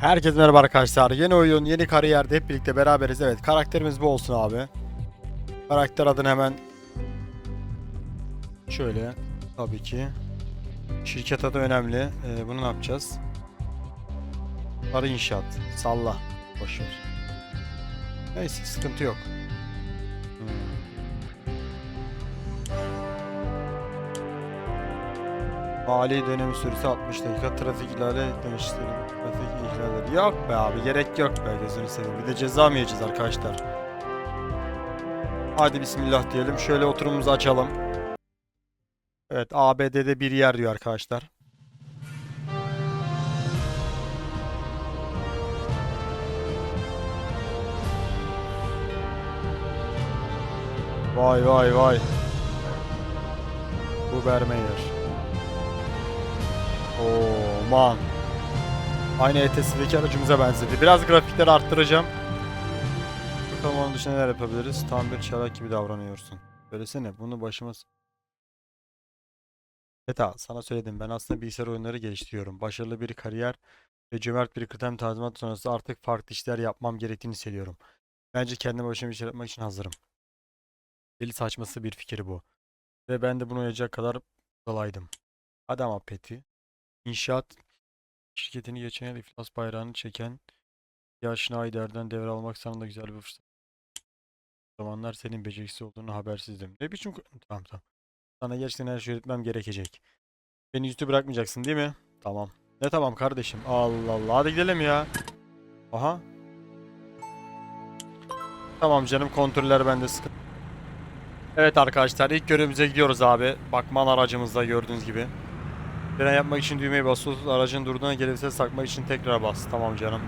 Herkese merhaba arkadaşlar. Yeni oyun, yeni kariyerde hep birlikte beraberiz. Evet, karakterimiz bu olsun abi. Karakter adını hemen şöyle tabii ki. Şirket adı önemli. Ee, bunu ne yapacağız? Sarı inşaat. Salla. Boşver. Neyse sıkıntı yok. Hmm. Mali dönemi süresi 60 dakika. Trafik ihlali demiştir. İhlalleri. Yok be abi gerek yok be gözünü seveyim. Bir de ceza mı yiyeceğiz arkadaşlar? Hadi bismillah diyelim. Şöyle oturumumuzu açalım. Evet ABD'de bir yer diyor arkadaşlar. Vay vay vay. Bu Bermeyer. Oo man. Aynı ETS'deki aracımıza benzedi. Biraz grafikleri arttıracağım. Bakalım onun dışında neler yapabiliriz. Tam bir çalak gibi davranıyorsun. Söylesene bunu başımız... Eta sana söyledim ben aslında bilgisayar oyunları geliştiriyorum. Başarılı bir kariyer ve cömert bir kıdem tazminat sonrası artık farklı işler yapmam gerektiğini hissediyorum. Bence kendi başıma bir şey yapmak için hazırım. Deli saçması bir fikir bu. Ve ben de bunu uyacak kadar kolaydım. Hadi ama Peti. İnşaat şirketini geçen yıl iflas bayrağını çeken yaşına Ayder'den devralmak sana da güzel bir fırsat. O zamanlar senin beceriksiz olduğunu habersizdim. Ne biçim... Tamam tamam. Sana gerçekten her şeyi öğretmem gerekecek. Beni yüzü bırakmayacaksın değil mi? Tamam. Ne tamam kardeşim? Allah Allah. Hadi gidelim ya. Aha. Tamam canım kontroller bende sıkıntı. Evet arkadaşlar ilk görevimize gidiyoruz abi. Bakman aracımızda gördüğünüz gibi. Fren yapmak için düğmeye basıyoruz. Aracın durduğuna gelirse sakmak için tekrar bas. Tamam canım.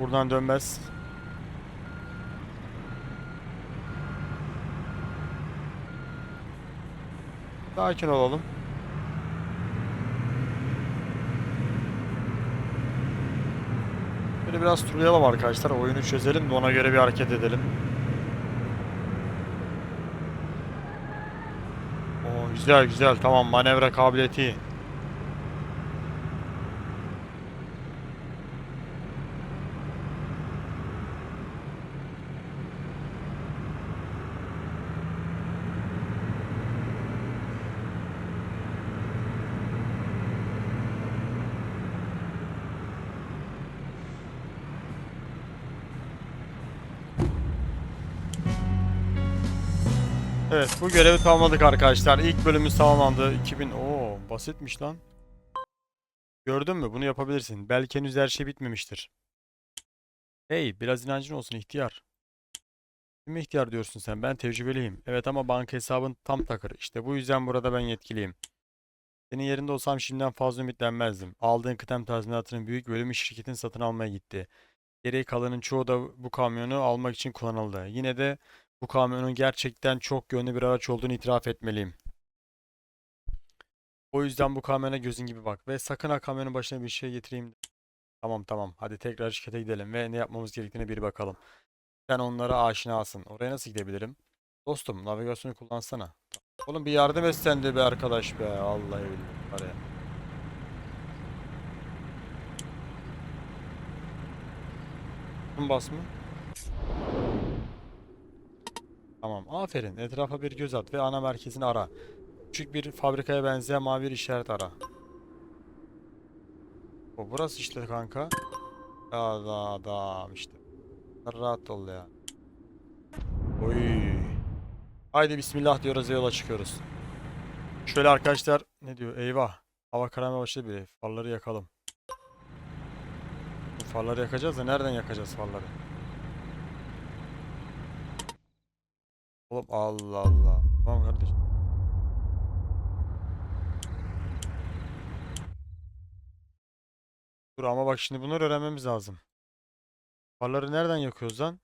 Buradan dönmez. Sakin olalım. Böyle biraz turlayalım arkadaşlar. Oyunu çözelim de ona göre bir hareket edelim. Oo, güzel güzel. Tamam manevra kabiliyeti Evet bu görevi tamamladık arkadaşlar. İlk bölümümüz tamamlandı. 2000 Oo basitmiş lan. Gördün mü? Bunu yapabilirsin. Belki henüz her şey bitmemiştir. Hey biraz inancın olsun ihtiyar. Kime ihtiyar diyorsun sen? Ben tecrübeliyim. Evet ama banka hesabın tam takır. İşte bu yüzden burada ben yetkiliyim. Senin yerinde olsam şimdiden fazla ümitlenmezdim. Aldığın kıdem tazminatının büyük bölümü şirketin satın almaya gitti. Geri kalanın çoğu da bu kamyonu almak için kullanıldı. Yine de bu kamyonun gerçekten çok yönlü bir araç olduğunu itiraf etmeliyim. O yüzden bu kamyona gözün gibi bak ve sakın ha kamyonun başına bir şey getireyim. Tamam tamam hadi tekrar şirkete gidelim ve ne yapmamız gerektiğine bir bakalım. Sen onlara aşinasın. Oraya nasıl gidebilirim? Dostum navigasyonu kullansana. Oğlum bir yardım et sen de arkadaş be. Vallahi billahi var ya. Bas mı? Tamam aferin. Etrafa bir göz at ve ana merkezini ara. Küçük bir fabrikaya benzeyen mavi bir işaret ara. O burası işte kanka. Adam adam işte. Rahat ol ya. Oy. Haydi bismillah diyoruz ve yola çıkıyoruz. Şöyle arkadaşlar ne diyor? Eyvah. Hava kararmaya başladı bile. Farları yakalım. Bu farları yakacağız da nereden yakacağız farları? Oğlum Allah Allah. Tamam kardeşim. Dur ama bak şimdi bunları öğrenmemiz lazım. Farları nereden yakıyoruz lan?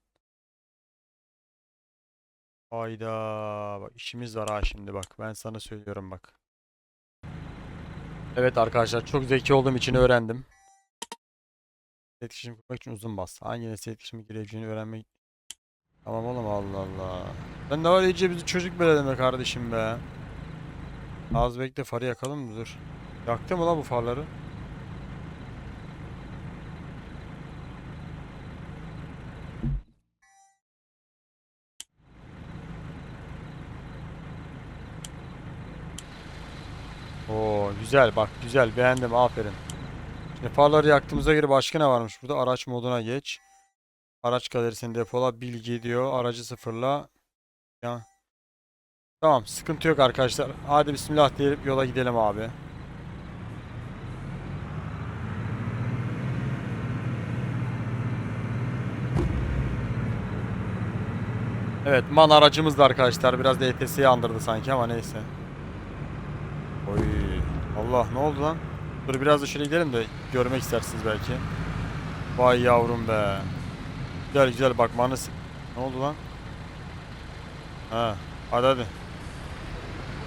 Hayda. Bak işimiz var ha şimdi bak. Ben sana söylüyorum bak. Evet arkadaşlar çok zeki olduğum için öğrendim. İletişim kurmak için uzun bas. Hangi nesne iletişime gireceğini öğrenmek. Tamam oğlum Allah Allah. Sen ne var iyice bizi çocuk beledeme kardeşim be. Az bekle farı yakalım mı? Dur. Yaktı mı lan bu farları? Oo güzel bak güzel beğendim aferin. Şimdi farları yaktığımıza göre başka ne varmış burada? Araç moduna geç. Araç galerisini depola bilgi diyor. Aracı sıfırla. Ya. Tamam sıkıntı yok arkadaşlar. Hadi bismillah diyelim yola gidelim abi. Evet man aracımız da arkadaşlar. Biraz da ETS'yi andırdı sanki ama neyse. Oy. Allah ne oldu lan? Dur biraz da şöyle gidelim de görmek istersiniz belki. Vay yavrum be. Güzel güzel bak manıs. Ne oldu lan? Ha, hadi hadi.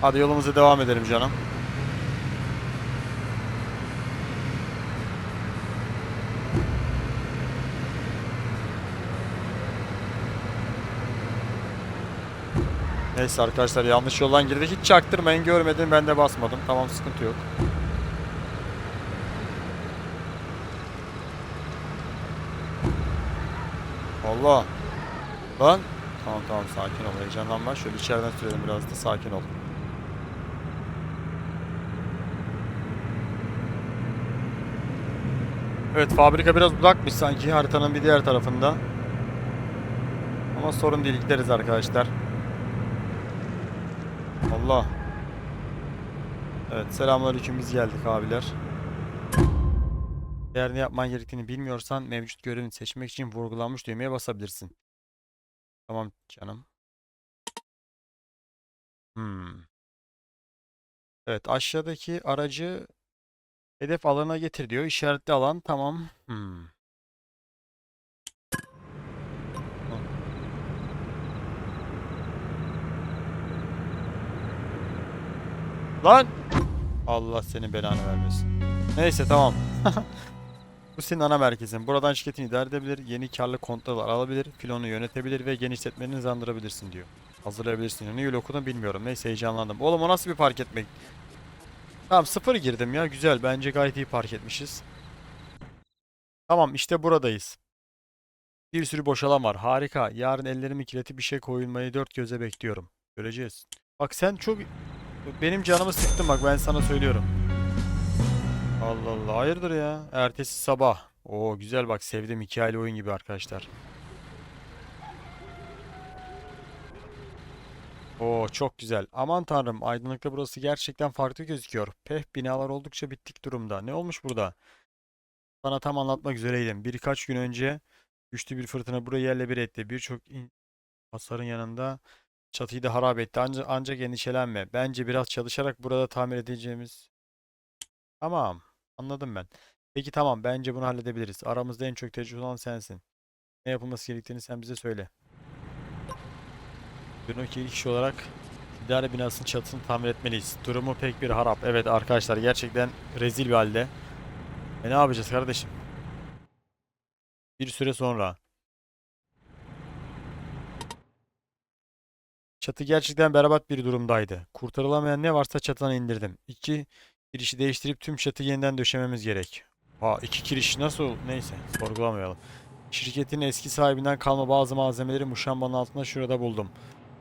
Hadi yolumuza devam edelim canım. Neyse arkadaşlar yanlış yoldan girdik. Hiç çaktırmayın görmedim ben de basmadım. Tamam sıkıntı yok. Allah. Lan. Tamam tamam sakin ol heyecanlanma. Şöyle içeriden sürelim biraz da sakin ol. Evet fabrika biraz uzakmış sanki haritanın bir diğer tarafında. Ama sorun değil gideriz arkadaşlar. Allah. Evet selamünaleyküm biz geldik abiler. Eğer ne yapman gerektiğini bilmiyorsan mevcut görevini seçmek için vurgulanmış düğmeye basabilirsin. Tamam canım. Hmm. Evet aşağıdaki aracı hedef alana getir diyor. İşaretli alan tamam. Hmm. Lan! Allah senin belanı vermesin. Neyse tamam. Bu senin ana merkezin. Buradan şirketini idare edebilir, yeni karlı kontratlar alabilir, filonu yönetebilir ve genişletmeni hızlandırabilirsin diyor. Hazırlayabilirsin. Ne öyle okudum bilmiyorum. Neyse heyecanlandım. Oğlum o nasıl bir park etmek? Tamam sıfır girdim ya. Güzel. Bence gayet iyi park etmişiz. Tamam işte buradayız. Bir sürü boş alan var. Harika. Yarın ellerimi kirletip bir şey koyulmayı dört göze bekliyorum. Göreceğiz. Bak sen çok... Benim canımı sıktın bak ben sana söylüyorum. Allah Allah hayırdır ya. Ertesi sabah. Oo güzel bak sevdim hikayeli oyun gibi arkadaşlar. Oo çok güzel. Aman tanrım aydınlıkta burası gerçekten farklı gözüküyor. Peh binalar oldukça bittik durumda. Ne olmuş burada? Sana tam anlatmak üzereydim. Birkaç gün önce güçlü bir fırtına burayı yerle bir etti. Birçok hasarın yanında çatıyı da harap etti. Ancak, ancak endişelenme. Bence biraz çalışarak burada tamir edeceğimiz... Tamam. Anladım ben. Peki tamam. Bence bunu halledebiliriz. Aramızda en çok tecrübe olan sensin. Ne yapılması gerektiğini sen bize söyle. Buradaki ilk kişi olarak idare binasının çatısını tamir etmeliyiz. Durumu pek bir harap. Evet arkadaşlar gerçekten rezil bir halde. E ne yapacağız kardeşim? Bir süre sonra. Çatı gerçekten berbat bir durumdaydı. Kurtarılamayan ne varsa çatıdan indirdim. İki kirişi değiştirip tüm çatı yeniden döşememiz gerek. Ha iki kiriş nasıl? Neyse sorgulamayalım. Şirketin eski sahibinden kalma bazı malzemeleri muşambanın altında şurada buldum.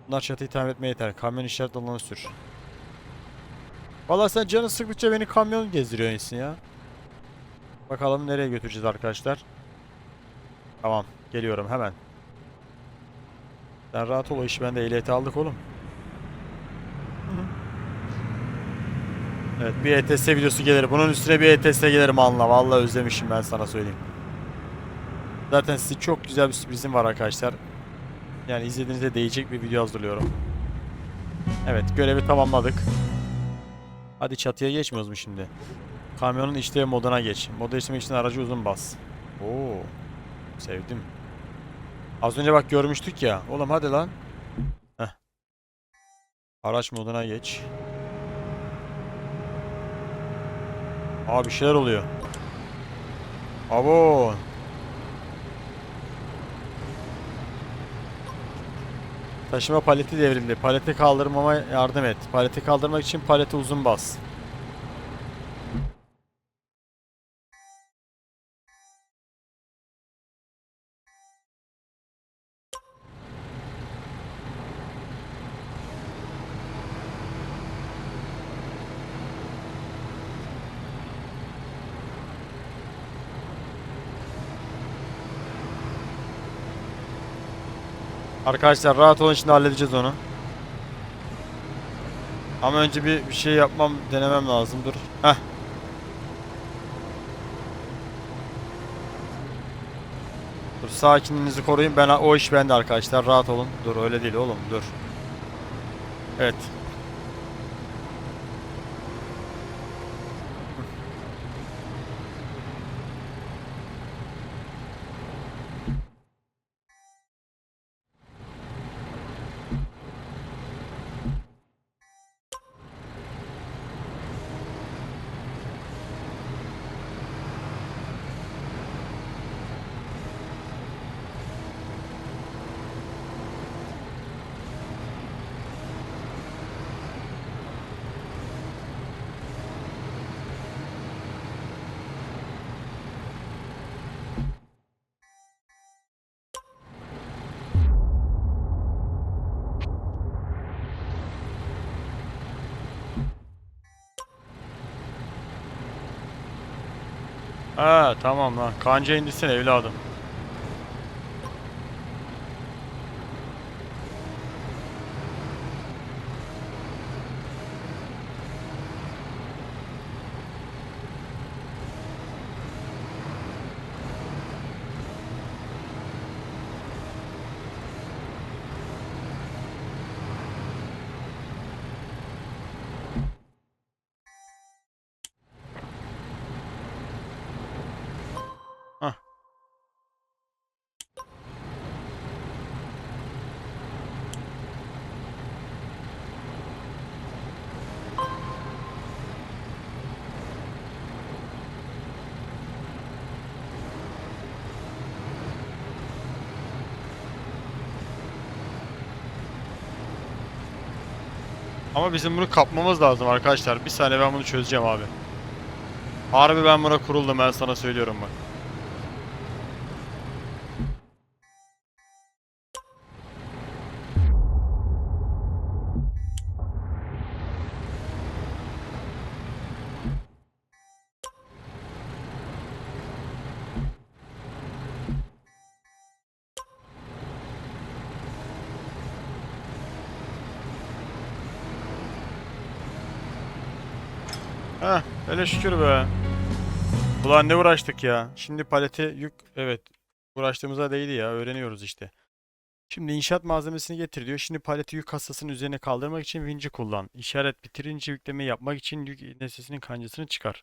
Bunlar çatıyı tamir etmeye yeter. Kamyon işaret alanı sür. Valla sen canı sıktıkça beni kamyon gezdiriyorsun ya. Bakalım nereye götüreceğiz arkadaşlar. Tamam geliyorum hemen. Sen rahat ol o işi ben de ehliyeti aldık oğlum. Evet bir ETS videosu gelir. Bunun üstüne bir ETS gelir anla. Vallahi özlemişim ben sana söyleyeyim. Zaten size çok güzel bir sürprizim var arkadaşlar. Yani izlediğinizde değecek bir video hazırlıyorum. Evet görevi tamamladık. Hadi çatıya geçmiyoruz mu şimdi? Kamyonun işlev moduna geç. Modu değiştirmek için aracı uzun bas. Oo. Sevdim. Az önce bak görmüştük ya. Oğlum hadi lan. Heh. Araç moduna geç. Abi bir şeyler oluyor. Abo. Taşıma paleti devrildi. Paleti kaldırmama yardım et. Paleti kaldırmak için paleti uzun bas. Arkadaşlar rahat olun şimdi halledeceğiz onu. Ama önce bir, bir şey yapmam, denemem lazım. Dur. Heh. Dur sakinliğinizi koruyun. Ben o iş bende arkadaşlar. Rahat olun. Dur öyle değil oğlum. Dur. Evet. Ha tamam lan. Kanca indirsene evladım. Ama bizim bunu kapmamız lazım arkadaşlar. Bir saniye ben bunu çözeceğim abi. Harbi ben buna kuruldum ben sana söylüyorum bak. Heh, hele şükür be. Ulan ne uğraştık ya. Şimdi palete yük, evet. Uğraştığımıza değdi ya. Öğreniyoruz işte. Şimdi inşaat malzemesini getir diyor. Şimdi paleti yük kasasının üzerine kaldırmak için vinci kullan. İşaret bitirince yüklemeyi yapmak için yük nesnesinin kancasını çıkar.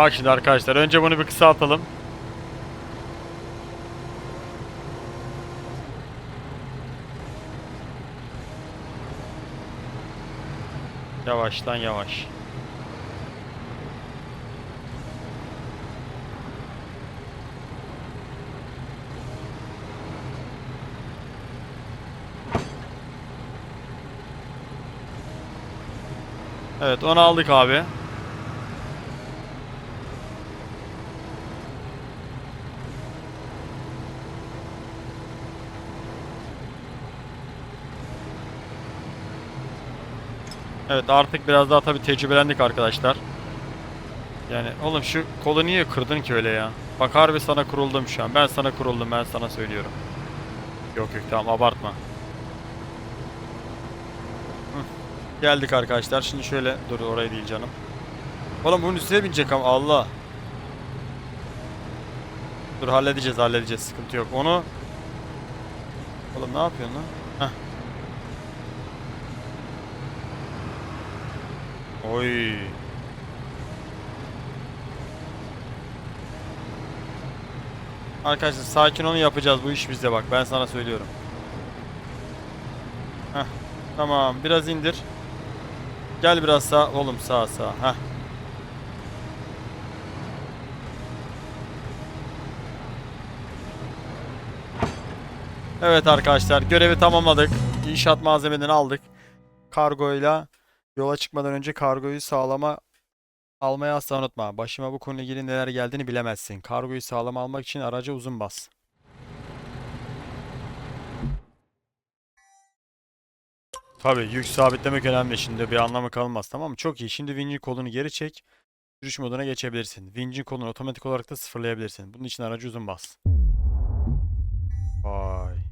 Bak şimdi arkadaşlar önce bunu bir kısaltalım. Yavaştan yavaş. Evet onu aldık abi. Evet artık biraz daha tabii tecrübelendik arkadaşlar. Yani oğlum şu kolu niye kırdın ki öyle ya? Bak harbi sana kuruldum şu an. Ben sana kuruldum ben sana söylüyorum. Yok yok tamam abartma. Hı. Geldik arkadaşlar. Şimdi şöyle dur orayı değil canım. Oğlum bunun üstüne binecek ama Allah. Dur halledeceğiz halledeceğiz sıkıntı yok. Onu Oğlum ne yapıyorsun lan? Heh. Oy. Arkadaşlar sakin olun yapacağız bu iş bizde bak ben sana söylüyorum. Heh, tamam biraz indir. Gel biraz sağ oğlum sağ sağ. Heh. Evet arkadaşlar görevi tamamladık. İnşaat malzemelerini aldık. Kargoyla yola çıkmadan önce kargoyu sağlama almayı asla unutma. Başıma bu konuyla ilgili neler geldiğini bilemezsin. Kargoyu sağlam almak için araca uzun bas. Tabii yük sabitlemek önemli. Şimdi bir anlamı kalmaz tamam mı? Çok iyi. Şimdi vincin kolunu geri çek. Sürüş moduna geçebilirsin. Vincin kolunu otomatik olarak da sıfırlayabilirsin. Bunun için aracı uzun bas. Vay.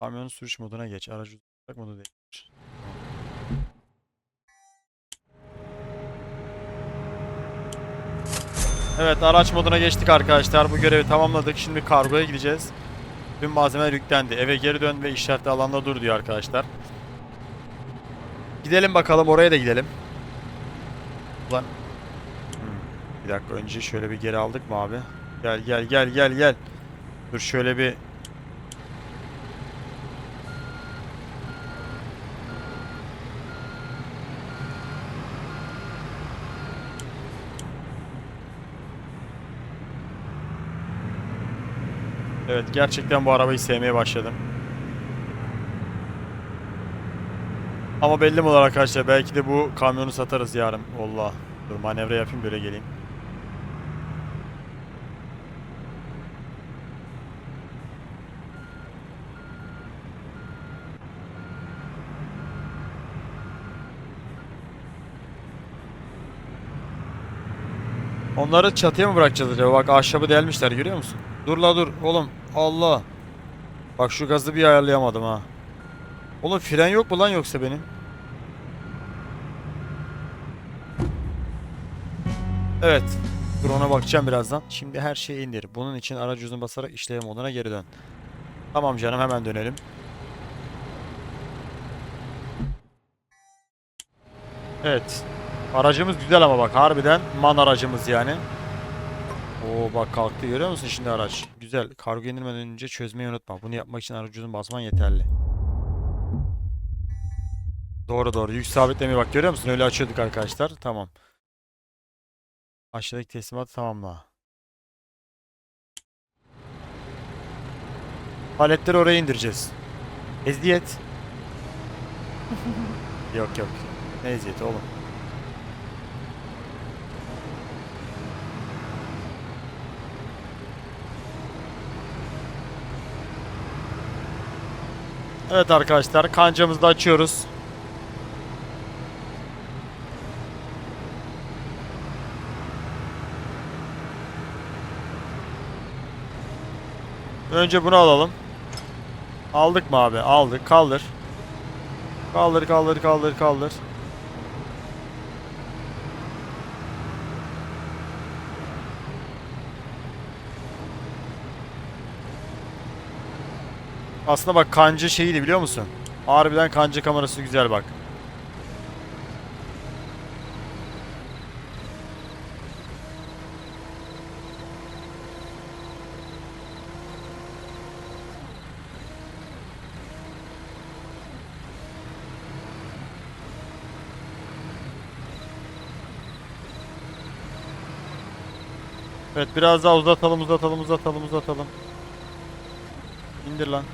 Kamyonun sürüş moduna geç. Aracı uzun modu değiştir. Evet araç moduna geçtik arkadaşlar. Bu görevi tamamladık. Şimdi kargoya gideceğiz. Tüm malzemeler yüklendi. Eve geri dön ve işaretli alanda dur diyor arkadaşlar. Gidelim bakalım oraya da gidelim. Ulan. Hmm, Bir dakika önce şöyle bir geri aldık mı abi? Gel gel gel gel gel. Dur şöyle bir Evet gerçekten bu arabayı sevmeye başladım. Ama belli mi olur arkadaşlar belki de bu kamyonu satarız yarın. Allah. Dur manevra yapayım böyle geleyim. Onları çatıya mı bırakacağız acaba? Bak ahşabı delmişler görüyor musun? Dur la dur oğlum. Allah. Bak şu gazı bir ayarlayamadım ha. Oğlum fren yok mu lan yoksa benim? Evet. Dur ona bakacağım birazdan. Şimdi her şeyi indir. Bunun için aracı uzun basarak işlem moduna geri dön. Tamam canım hemen dönelim. Evet. Aracımız güzel ama bak harbiden man aracımız yani. Oo bak kalktı görüyor musun şimdi araç? Güzel. Kargo indirmeden önce çözmeyi unutma. Bunu yapmak için aracı uzun basman yeterli. Doğru doğru. Yük sabitlemeyi bak görüyor musun? Öyle açıyorduk arkadaşlar. Tamam. Aşağıdaki teslimatı tamamla. Paletleri oraya indireceğiz. Eziyet. yok yok. Ne eziyeti oğlum? Evet arkadaşlar kancamızı da açıyoruz. Önce bunu alalım. Aldık mı abi? Aldık. Kaldır. Kaldır kaldır kaldır kaldır. Aslında bak kancı şeyiydi biliyor musun? Harbiden kancı kamerası güzel bak. Evet biraz daha uzatalım uzatalım uzatalım uzatalım. İndir lan.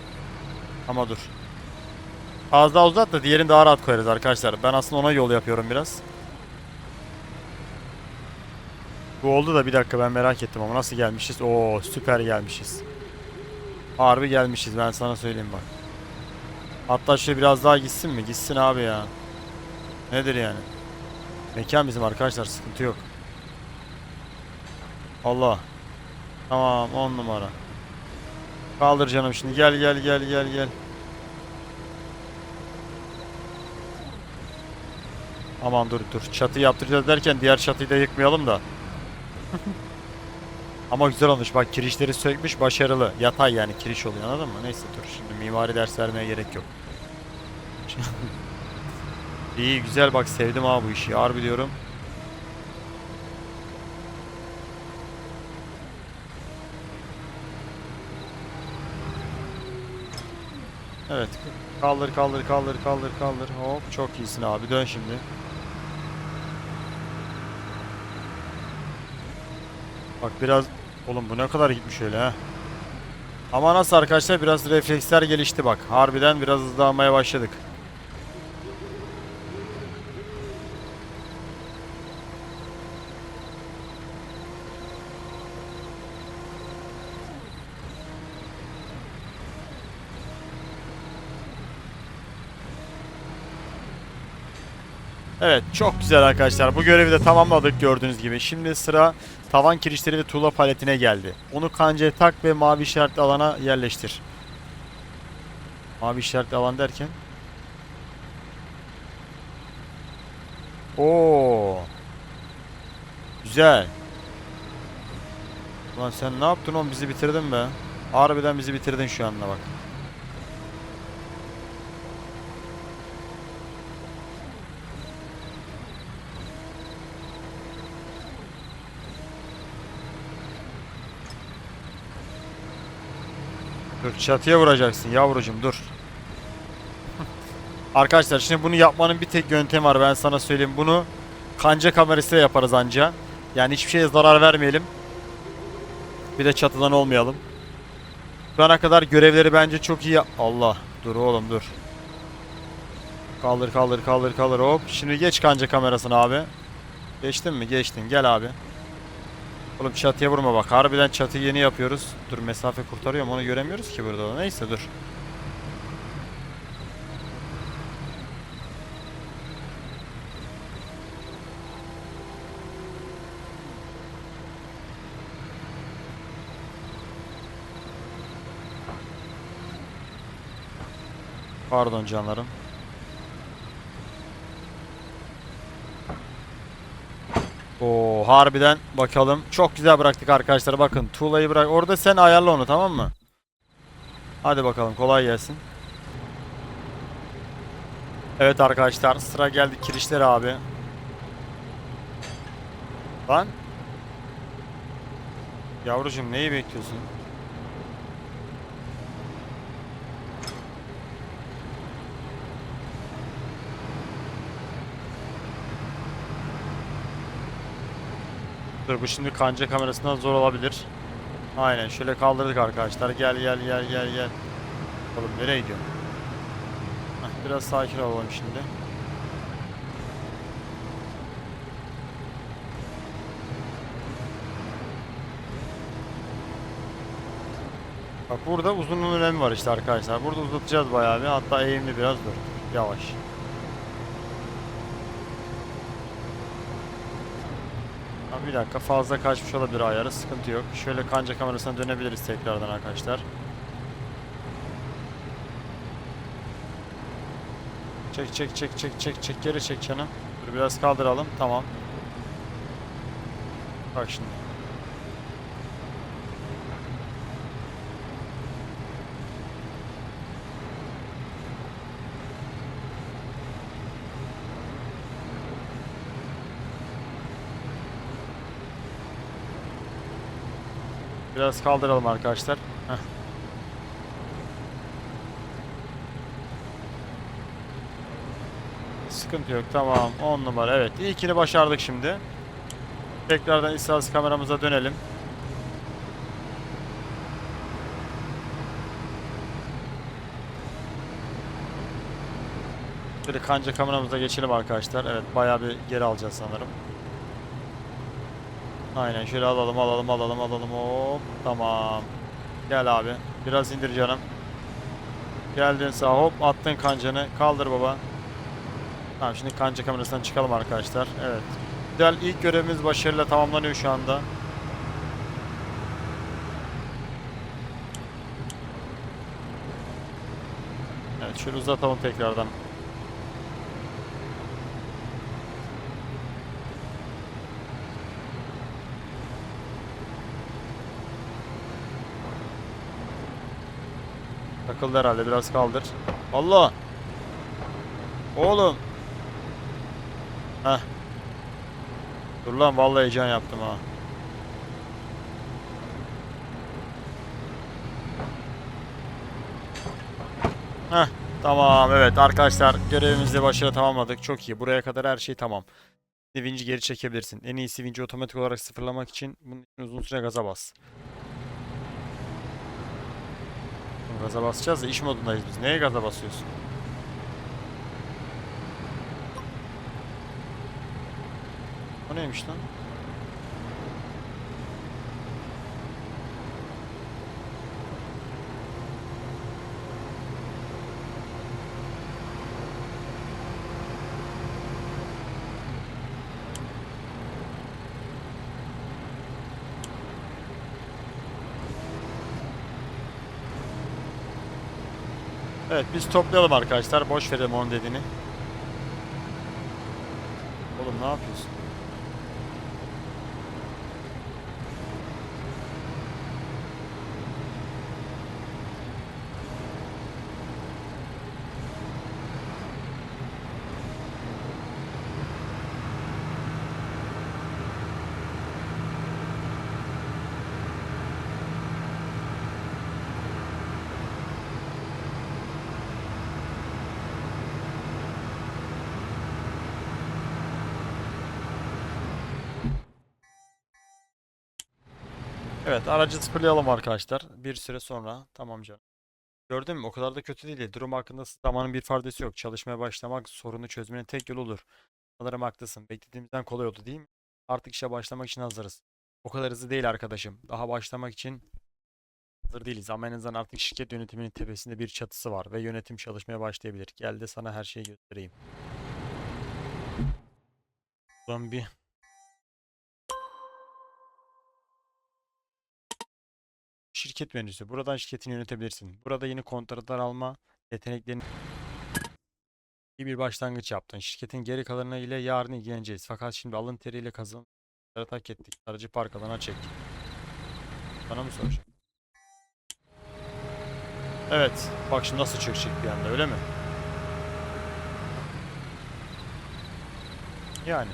Ama dur. Az daha uzat da diğerini daha rahat koyarız arkadaşlar. Ben aslında ona yol yapıyorum biraz. Bu oldu da bir dakika ben merak ettim ama nasıl gelmişiz? Oo süper gelmişiz. Harbi gelmişiz ben sana söyleyeyim bak. Hatta şöyle biraz daha gitsin mi? Gitsin abi ya. Nedir yani? Mekan bizim arkadaşlar sıkıntı yok. Allah. Tamam 10 numara. Kaldır canım şimdi gel gel gel gel gel. Aman dur dur çatı yaptıracağız derken diğer çatıyı da yıkmayalım da. Ama güzel olmuş bak kirişleri sökmüş başarılı. Yatay yani kiriş oluyor anladın mı? Neyse dur şimdi mimari ders vermeye gerek yok. İyi güzel bak sevdim ha bu işi harbi diyorum. Evet. Kaldır kaldır kaldır kaldır kaldır. Hop çok iyisin abi. Dön şimdi. Bak biraz oğlum bu ne kadar gitmiş öyle ha. Ama nasıl arkadaşlar biraz refleksler gelişti bak. Harbiden biraz hızlanmaya başladık. Evet çok güzel arkadaşlar. Bu görevi de tamamladık gördüğünüz gibi. Şimdi sıra tavan kirişleri ve tuğla paletine geldi. Onu kancaya tak ve mavi işaretli alana yerleştir. Mavi işaretli alan derken? Oo. Güzel. Ulan sen ne yaptın oğlum bizi bitirdin be. Harbiden bizi bitirdin şu anda bak. Dur çatıya vuracaksın yavrucum dur. Arkadaşlar şimdi bunu yapmanın bir tek yöntemi var ben sana söyleyeyim. Bunu kanca kamerasıyla yaparız anca. Yani hiçbir şeye zarar vermeyelim. Bir de çatıdan olmayalım. Şu ana kadar görevleri bence çok iyi Allah dur oğlum dur. Kaldır kaldır kaldır kaldır hop. Şimdi geç kanca kamerasını abi. Geçtin mi? Geçtin. Gel abi. Oğlum çatıya vurma bak. Harbiden çatıyı yeni yapıyoruz. Dur mesafe kurtarıyorum onu göremiyoruz ki burada. da. Neyse dur. Pardon canlarım. Oo harbiden bakalım. Çok güzel bıraktık arkadaşlar. Bakın tuğlayı bırak. Orada sen ayarla onu tamam mı? Hadi bakalım kolay gelsin. Evet arkadaşlar sıra geldi kirişler abi. Lan. Yavrucuğum neyi bekliyorsun? Dur bu şimdi kanca kamerasından zor olabilir. Aynen şöyle kaldırdık arkadaşlar. Gel gel gel gel gel. Oğlum nereye gidiyorsun? Heh, biraz sakin olalım şimdi. Bak burada uzunluğun önemi var işte arkadaşlar. Burada uzatacağız bayağı bir. Hatta eğimli biraz dur. Yavaş. Bir dakika fazla kaçmış olabilir ayarı. Sıkıntı yok. Şöyle kanca kamerasına dönebiliriz tekrardan arkadaşlar. Çek çek çek çek çek çek geri çek canım. Dur biraz kaldıralım. Tamam. Bak şimdi. Biraz kaldıralım arkadaşlar. Heh. Sıkıntı yok. Tamam. 10 numara. Evet. İlkini başardık şimdi. Tekrardan istatistik kameramıza dönelim. Şöyle kanca kameramıza geçelim arkadaşlar. Evet. Bayağı bir geri alacağız sanırım. Aynen şöyle alalım alalım alalım alalım. Hop tamam. Gel abi biraz indir canım. Geldin sağ hop attın kancanı. Kaldır baba. Tamam şimdi kanca kamerasından çıkalım arkadaşlar. Evet. Güzel ilk görevimiz başarıyla tamamlanıyor şu anda. Evet şöyle uzatalım tekrardan Takıldı herhalde biraz kaldır. Allah. Oğlum. Heh. Dur lan vallahi heyecan yaptım ha. Heh, tamam evet arkadaşlar görevimizi başarılı tamamladık. Çok iyi. Buraya kadar her şey tamam. Şimdi vinci geri çekebilirsin. En iyisi vinci otomatik olarak sıfırlamak için bunun için uzun süre gaza bas. Gaza basacağız da iş modundayız biz. Neye gaza basıyorsun? O neymiş lan? Evet biz toplayalım arkadaşlar. Boş verelim onun dediğini. Oğlum ne yapıyorsun? Evet aracı sıfırlayalım arkadaşlar. Bir süre sonra. Tamam canım. Gördün mü? O kadar da kötü değil. Durum hakkında zamanın bir fardesi yok. Çalışmaya başlamak sorunu çözmenin tek yolu olur. Sanırım haklısın. Beklediğimizden kolay oldu değil mi? Artık işe başlamak için hazırız. O kadar hızlı değil arkadaşım. Daha başlamak için hazır değiliz. Ama en azından artık şirket yönetiminin tepesinde bir çatısı var ve yönetim çalışmaya başlayabilir. Gel de sana her şeyi göstereyim. Buradan bir şirket menüsü. Buradan şirketini yönetebilirsin. Burada yeni kontratlar alma yeteneklerini iyi bir başlangıç yaptın. Şirketin geri kalanı ile yarın ilgileneceğiz. Fakat şimdi alın teriyle kazanımları hak ettik. Aracı park alana çek. Bana mı soracak? Evet. Bak şimdi nasıl çökecek bir anda öyle mi? Yani.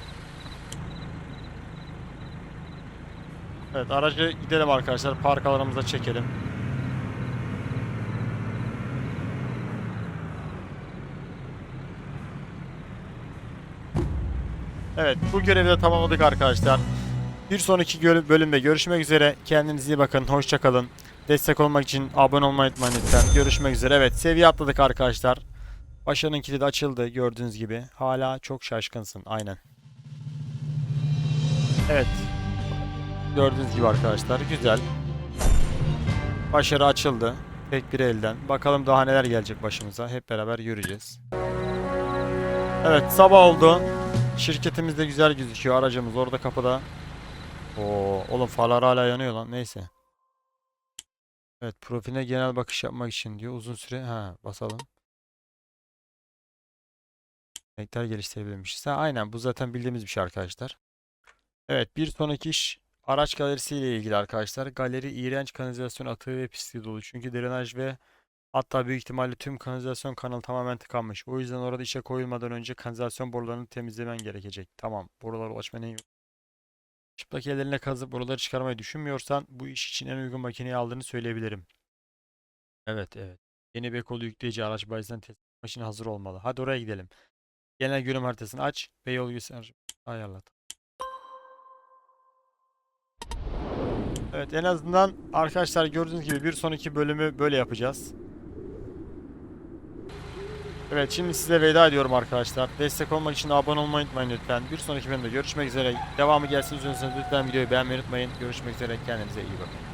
Evet aracı gidelim arkadaşlar. Park alanımıza çekelim. Evet bu görevi de tamamladık arkadaşlar. Bir sonraki bölümde görüşmek üzere. Kendinize iyi bakın. Hoşça kalın. Destek olmak için abone olmayı unutmayın lütfen. Görüşmek üzere. Evet seviye atladık arkadaşlar. Başarının kilidi açıldı gördüğünüz gibi. Hala çok şaşkınsın. Aynen. Evet. Gördüğünüz gibi arkadaşlar güzel. Başarı açıldı. Tek bir elden. Bakalım daha neler gelecek başımıza. Hep beraber göreceğiz. Evet sabah oldu. Şirketimiz de güzel gözüküyor. Aracımız orada kapıda. Oo, oğlum farlar hala yanıyor lan. Neyse. Evet profiline genel bakış yapmak için diyor. Uzun süre. Ha basalım. Renkler geliştirebilirmişiz. Ha, aynen bu zaten bildiğimiz bir şey arkadaşlar. Evet bir sonraki iş araç galerisi ile ilgili arkadaşlar. Galeri iğrenç kanalizasyon atığı ve pisliği dolu. Çünkü drenaj ve hatta büyük ihtimalle tüm kanalizasyon kanalı tamamen tıkanmış. O yüzden orada işe koyulmadan önce kanalizasyon borularını temizlemen gerekecek. Tamam borulara ulaşmanın en Çıplak ellerine kazıp boruları çıkarmayı düşünmüyorsan bu iş için en uygun makineyi aldığını söyleyebilirim. Evet evet. Yeni bir kolu yükleyici araç bayisinden test için hazır olmalı. Hadi oraya gidelim. Genel görünüm haritasını aç ve yol göster ayarlat. Evet en azından arkadaşlar gördüğünüz gibi bir sonraki bölümü böyle yapacağız. Evet şimdi size veda ediyorum arkadaşlar. Destek olmak için abone olmayı unutmayın lütfen. Bir sonraki bölümde görüşmek üzere. Devamı gelsin istiyorsanız lütfen videoyu beğenmeyi unutmayın. Görüşmek üzere. Kendinize iyi bakın.